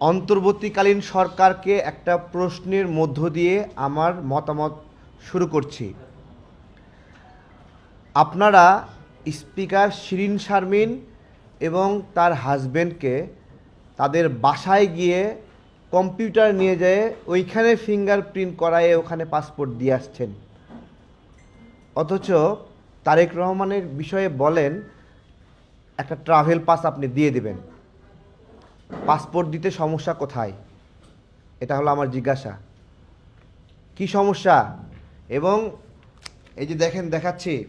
অন্তর্বর্তীকালীন সরকারকে একটা প্রশ্নের মধ্য দিয়ে আমার মতামত শুরু করছি। আপনারা স্পিকার শিরিন শারমিন এবং তার হাজবেন্ডকে তাদের বাসায় গিয়ে কম্পিউটার নিয়ে যেয়ে ওইখানে ফিঙ্গার প্রিন্ট করায়ে ওখানে পাসপোর্ট দিয়ে আসছেন। অথচ তারেক রহমানের বিষয়ে বলেন, একটা ট্রাভেল পাস আপনি দিয়ে দেবেন। পাসপোর্ট দিতে সমস্যা কোথায়? এটা হলো আমার জিজ্ঞাসা। কি সমস্যা? এবং এই যে দেখেন, দেখাচ্ছি।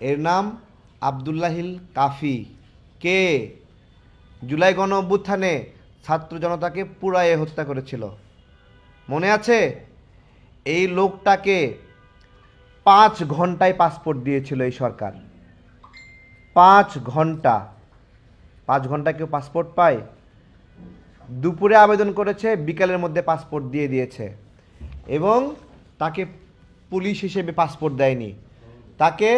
এর নাম আবদুল্লাহিল কাফি। কে? জুলাই গণ অভ্যুত্থানে ছাত্র জনতাকে পুরায়ে হত্যা করেছিল। মনে আছে? এই লোকটাকে পাঁচ ঘন্টায় পাসপোর্ট দিয়েছিল এই সরকার। পাঁচ ঘণ্টা। পাঁচ ঘণ্টা কেউ পাসপোর্ট পায়। দুপুরে আবেদন করেছে, বিকালের মধ্যে পাসপোর্ট দিয়ে দিয়েছে। এবং তাকে পুলিশ হিসেবে পাসপোর্ট দেয়নি। তাকে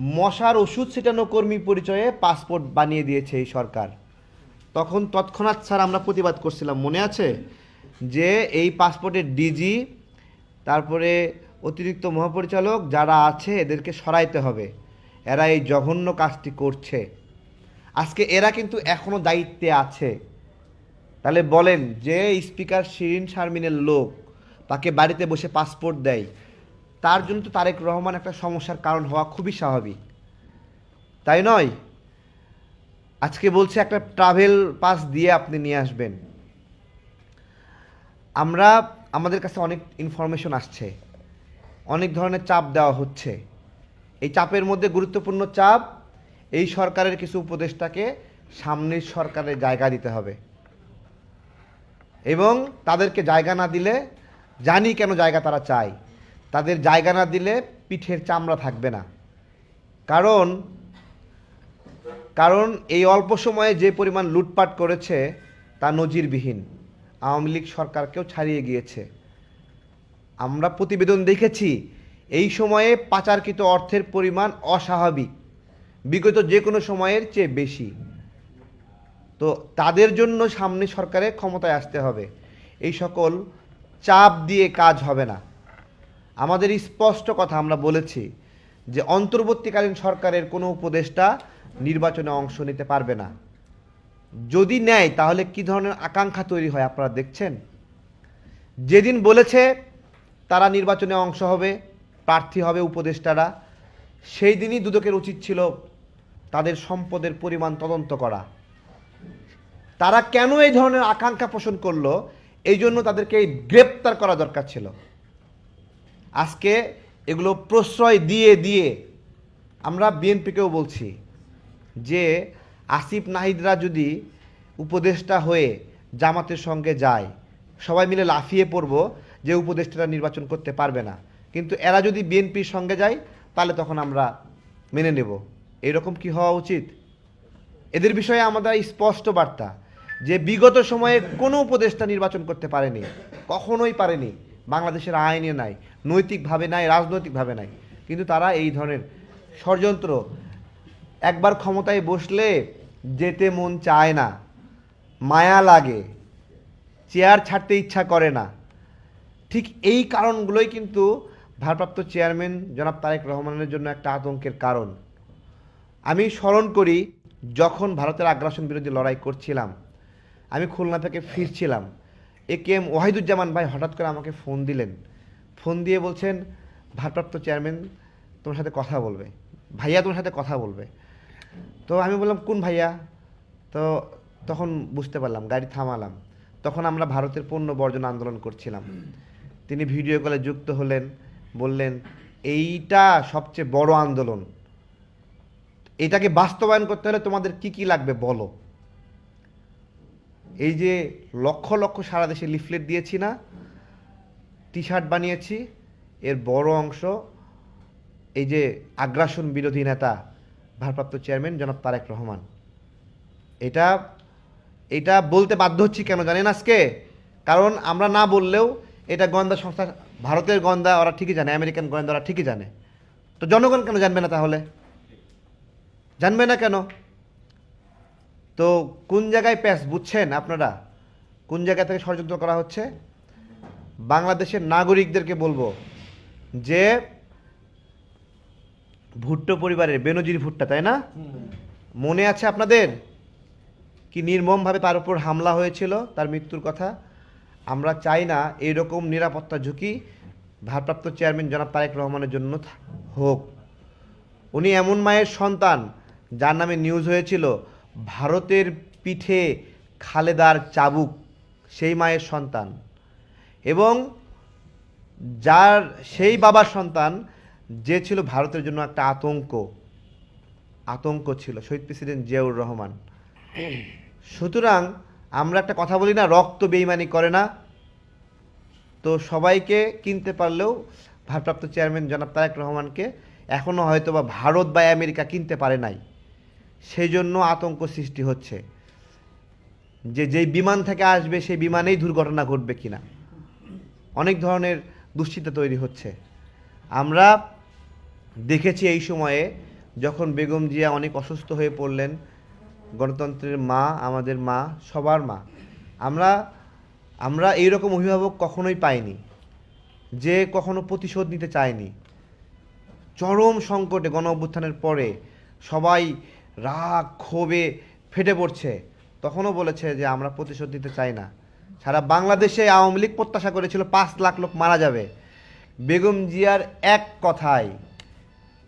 মশার ওষুধ ছিটানো কর্মী পরিচয়ে পাসপোর্ট বানিয়ে দিয়েছে এই সরকার। তখন তৎক্ষণাৎ স্যার আমরা প্রতিবাদ করছিলাম, মনে আছে? যে এই পাসপোর্টের ডিজি তারপরে অতিরিক্ত মহাপরিচালক যারা আছে, এদেরকে সরাইতে হবে। এরা এই জঘন্য কাজটি করছে। আজকে এরা কিন্তু এখনও দায়িত্বে আছে। তাহলে বলেন যে স্পিকার শিরিন শারমিনের লোক, তাকে বাড়িতে বসে পাসপোর্ট দেয়, তার জন্য তো তারেক রহমান একটা সমস্যার কারণ হওয়া খুবই স্বাভাবিক। তাই নয়? আজকে বলছে একটা ট্রাভেল পাস দিয়ে আপনি নিয়ে আসবেন। আমরা, আমাদের কাছে অনেক ইনফরমেশন আসছে। অনেক ধরনের চাপ দেওয়া হচ্ছে। এই চাপের মধ্যে গুরুত্বপূর্ণ চাপ এই সরকারের কিছু উপদেষ্টাকে সামনের সরকারের জায়গা দিতে হবে। এবং তাদেরকে জায়গা না দিলে জানি কেন জায়গা তারা চায়। তাদের জায়গা না দিলে পিঠের চামড়া থাকবে না। কারণ কারণ এই অল্প সময়ে যে পরিমাণ লুটপাট করেছে তা নজিরবিহীন। আওয়ামী লীগ সরকারকেও ছাড়িয়ে গিয়েছে। আমরা প্রতিবেদন দেখেছি, এই সময়ে পাচারকৃত অর্থের পরিমাণ অস্বাভাবিক। বিগত যে কোনো সময়ের চেয়ে বেশি। তো তাদের জন্য সামনে সরকারে ক্ষমতায় আসতে হবে। এই সকল চাপ দিয়ে কাজ হবে না। আমাদের স্পষ্ট কথা আমরা বলেছি যে অন্তর্বর্তীকালীন সরকারের কোনো উপদেষ্টা নির্বাচনে অংশ নিতে পারবে না। যদি নেয়, তাহলে কি ধরনের আকাঙ্ক্ষা তৈরি হয় আপনারা দেখছেন? যেদিন বলেছে তারা নির্বাচনে অংশ হবে, প্রার্থী হবে উপদেষ্টারা, সেই দিনই দুদকের উচিত ছিল তাদের সম্পদের পরিমাণ তদন্ত করা। তারা কেন এই ধরনের আকাঙ্ক্ষা পোষণ করল? এই জন্য তাদেরকে গ্রেপ্তার করা দরকার ছিল। আজকে এগুলো প্রশ্রয় দিয়ে দিয়ে আমরা বিএনপিকেও বলছি যে আসিফ নাহিদরা যদি উপদেষ্টা হয়ে জামাতের সঙ্গে যায়, সবাই মিলে লাফিয়ে পড়ব যে উপদেষ্টারা নির্বাচন করতে পারবে না। কিন্তু এরা যদি বিএনপির সঙ্গে যায়, তাহলে তখন আমরা মেনে নেব। এরকম কি হওয়া উচিত? এদের বিষয়ে আমাদের স্পষ্ট বার্তা যে বিগত সময়ে কোনো উপদেষ্টা নির্বাচন করতে পারেনি, কখনোই পারেনি, বাংলাদেশের আইনে নাই, নৈতিকভাবে নাই, রাজনৈতিকভাবে নাই। কিন্তু তারা এই ধরনের ষড়যন্ত্র একবার ক্ষমতায় বসলে যেতে মন চায় না, মায়া লাগে, চেয়ার ছাড়তে ইচ্ছা করে না। ঠিক এই কারণগুলোই কিন্তু ভারপ্রাপ্ত চেয়ারম্যান জনাব তারেক রহমানের জন্য একটা আতঙ্কের কারণ। আমি স্মরণ করি যখন ভারতের আগ্রাসন বিরোধী লড়াই করছিলাম, আমি খুলনা থেকে ফিরছিলাম। এ কে এম ওয়াহিদুজ্জামান ভাই হঠাৎ করে আমাকে ফোন দিলেন। ফোন দিয়ে বলছেন, ভারপ্রাপ্ত চেয়ারম্যান তোমার সাথে কথা বলবে। ভাইয়া তোমার সাথে কথা বলবে। তো আমি বললাম, কোন ভাইয়া? তো তখন বুঝতে পারলাম, গাড়ি থামালাম। তখন আমরা ভারতের পণ্য বর্জন আন্দোলন করছিলাম। তিনি ভিডিও কলে যুক্ত হলেন, বললেন, এইটা সবচেয়ে বড় আন্দোলন। এটাকে বাস্তবায়ন করতে হলে তোমাদের কি কি লাগবে বলো। এই যে লক্ষ লক্ষ সারা দেশে লিফলেট দিয়েছি না টি শার্ট বানিয়েছি, এর বড় অংশ এই যে আগ্রাসন বিরোধী নেতা, ভারপ্রাপ্ত চেয়ারম্যান জনাব তারেক রহমান। এটা এটা বলতে বাধ্য হচ্ছি কেন জানেন আজকে? কারণ আমরা না বললেও এটা গোয়েন্দা সংস্থা, ভারতের গোয়েন্দা ওরা ঠিকই জানে, আমেরিকান গোয়েন্দা ওরা ঠিকই জানে। তো জনগণ কেন জানবে না তাহলে? জানবে না কেন? তো কোন জায়গায় প্যাস বুঝছেন আপনারা? কোন জায়গা থেকে ষড়যন্ত্র করা হচ্ছে? বাংলাদেশের নাগরিকদেরকে বলব যে, ভুট্টো পরিবারের বেনজির ভুট্টা, তাই না? মনে আছে আপনাদের? কি নির্মমভাবে তার উপর হামলা হয়েছিল, তার মৃত্যুর কথা? আমরা চাই না এরকম নিরাপত্তা ঝুঁকি ভারপ্রাপ্ত চেয়ারম্যান জনাব তারেক রহমানের জন্য হোক। উনি এমন মায়ের সন্তান যার নামে নিউজ হয়েছিল, ভারতের পিঠে খালেদার চাবুক, সেই মায়ের সন্তান। এবং যার, সেই বাবার সন্তান, যে ছিল ভারতের জন্য একটা আতঙ্ক। আতঙ্ক ছিল, শহীদ প্রেসিডেন্ট জিয়াউর রহমান। সুতরাং আমরা একটা কথা বলি না, রক্ত বেইমানি করে না। তো সবাইকে কিনতে পারলেও ভারপ্রাপ্ত চেয়ারম্যান জনাব তারেক রহমানকে এখনও হয়তো বা ভারত বা আমেরিকা কিনতে পারে নাই। সেই জন্য আতঙ্ক সৃষ্টি হচ্ছে যে যেই বিমান থেকে আসবে, সেই বিমানেই দুর্ঘটনা ঘটবে কিনা। অনেক ধরনের দুশ্চিন্তা তৈরি হচ্ছে। আমরা দেখেছি এই সময়ে যখন বেগম জিয়া অনেক অসুস্থ হয়ে পড়লেন, গণতন্ত্রের মা, আমাদের মা, সবার মা, আমরা আমরা এইরকম অভিভাবক কখনোই পাইনি যে কখনো প্রতিশোধ নিতে চায়নি। চরম সংকটে গণ অভ্যুত্থানের পরে সবাই রাগ, ক্ষোভে ফেটে পড়ছে। তখনও বলেছে যে আমরা প্রতিশোধ দিতে চাই না। সারা বাংলাদেশে আওয়ামী লীগ প্রত্যাশা করেছিল পাঁচ লাখ লোক মারা যাবে। বেগম জিয়ার এক কথায়,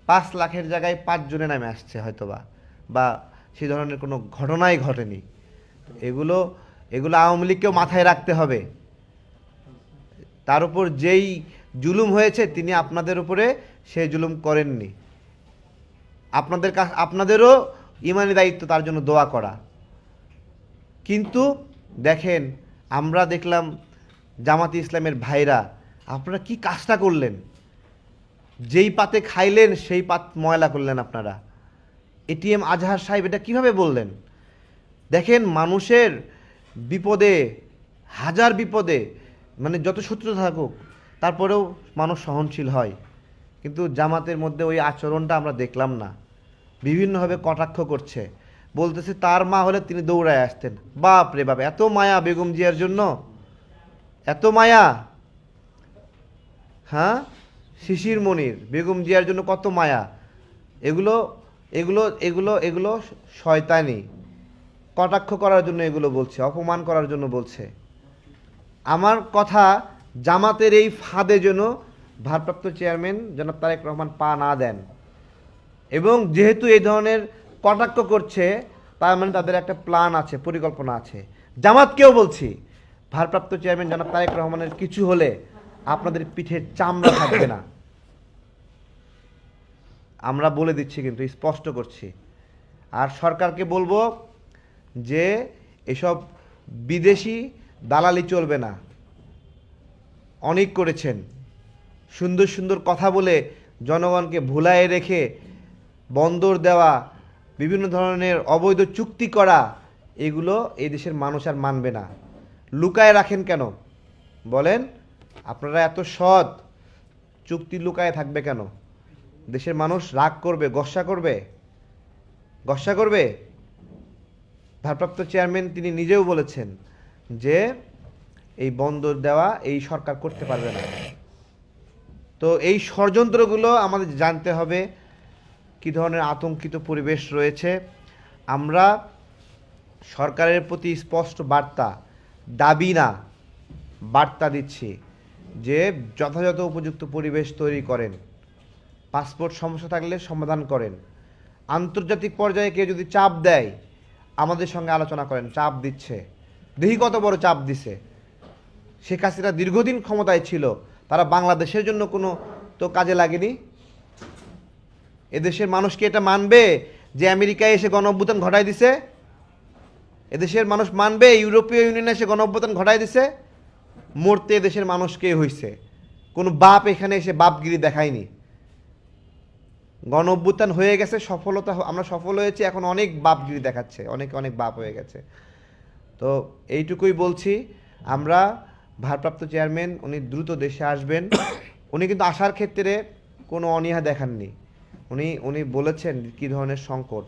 পাঁচ লাখের জায়গায় পাঁচজনে নামে আসছে হয়তোবা, বা সেই ধরনের কোনো ঘটনাই ঘটেনি। এগুলো এগুলো আওয়ামী লীগকেও মাথায় রাখতে হবে। তার উপর যেই জুলুম হয়েছে, তিনি আপনাদের উপরে সে জুলুম করেননি। আপনাদের কাছ আপনাদেরও ইমানি দায়িত্ব তার জন্য দোয়া করা। কিন্তু দেখেন, আমরা দেখলাম জামাতি ইসলামের ভাইরা, আপনারা কি কাজটা করলেন? যেই পাতে খাইলেন, সেই পাত ময়লা করলেন আপনারা। এটিএম আজহার সাহেব এটা কীভাবে বললেন? দেখেন, মানুষের বিপদে, হাজার বিপদে মানে যত শত্রুতা থাকুক, তারপরেও মানুষ সহনশীল হয়। কিন্তু জামাতের মধ্যে ওই আচরণটা আমরা দেখলাম না। বিভিন্নভাবে কটাক্ষ করছে। বলতেছে, তার মা হলে তিনি দৌড়ায় আসতেন। বাপ রে বাপ, এত মায়া বেগম জিয়ার জন্য। এত মায়া। হ্যাঁ? শিশির মনির, বেগম জিয়ার জন্য কত মায়া। এগুলো এগুলো এগুলো এগুলো শয়তানি। কটাক্ষ করার জন্য এগুলো বলছে, অপমান করার জন্য বলছে। আমার কথা জামাতের এই ফাঁদে যেন ভারপ্রাপ্ত চেয়ারম্যান জনাব তারেক রহমান পা না দেন। এবং যেহেতু এই ধরনের কটাক্ষ করছে, তার মানে তাদের একটা প্ল্যান আছে, পরিকল্পনা আছে। জামাতকেও বলছি, ভারপ্রাপ্ত চেয়ারম্যান জনাব তারেক রহমানের কিছু হলে আপনাদের পিঠের চামড়া থাকবে না। আমরা বলে দিচ্ছি কিন্তু, স্পষ্ট করছি। আর সরকারকে বলব যে, এসব বিদেশি দালালি চলবে না। অনেক করেছেন। সুন্দর সুন্দর কথা বলে জনগণকে ভুলায় রেখে বন্দর দেওয়া, বিভিন্ন ধরনের অবৈধ চুক্তি করা, এগুলো এই দেশের মানুষ আর মানবে না। লুকায় রাখেন কেন? বলেন, আপনারা এত সৎ, চুক্তি লুকায় থাকবে কেন? দেশের মানুষ রাগ করবে গস্সা করবে? গস্সা করবে? ভারপ্রাপ্ত চেয়ারম্যান তিনি নিজেও বলেছেন যে, এই বন্দর দেওয়া এই সরকার করতে পারবে না। তো এই ষড়যন্ত্রগুলো আমাদের জানতে হবে। কী ধরনের আতঙ্কিত পরিবেশ রয়েছে? আমরা সরকারের প্রতি স্পষ্ট বার্তা, দাবি না, বার্তা দিচ্ছি যে যথাযথ উপযুক্ত পরিবেশ তৈরি করেন, পাসপোর্ট সমস্যা থাকলে সমাধান করেন, আন্তর্জাতিক পর্যায়ে কেউ যদি চাপ দেয়, আমাদের সঙ্গে আলোচনা করেন, চাপ দিচ্ছে, দেখি কত বড় চাপ দিছে। শেখ হাসিনা দীর্ঘদিন ক্ষমতায় ছিল, তারা বাংলাদেশের জন্য কোনো তো কাজে লাগেনি। এদেশের মানুষ কি এটা মানবে যে আমেরিকায় এসে গণ অভ্যুত্থান ঘটাই দিছে? এদেশের মানুষ মানবে, ইউরোপীয় ইউনিয়নে এসে গণ অভ্যুত্থান ঘটাই দিছে? মরতে এদেশের মানুষ কে হইছে? কোনো বাপ এখানে এসে বাপগিরি দেখায়নি। গণ অভ্যুত্থান হয়ে গেছে, সফলতা আমরা সফল হয়েছি, এখন অনেক বাপগিরি দেখাচ্ছে, অনেক অনেক বাপ হয়ে গেছে। তো এইটুকুই বলছি, আমরা ভারপ্রাপ্ত চেয়ারম্যান, উনি দ্রুত দেশে আসবেন। উনি কিন্তু আসার ক্ষেত্রে কোনো অনীহা দেখাননি। উনি উনি বলেছেন কী ধরনের সংকট।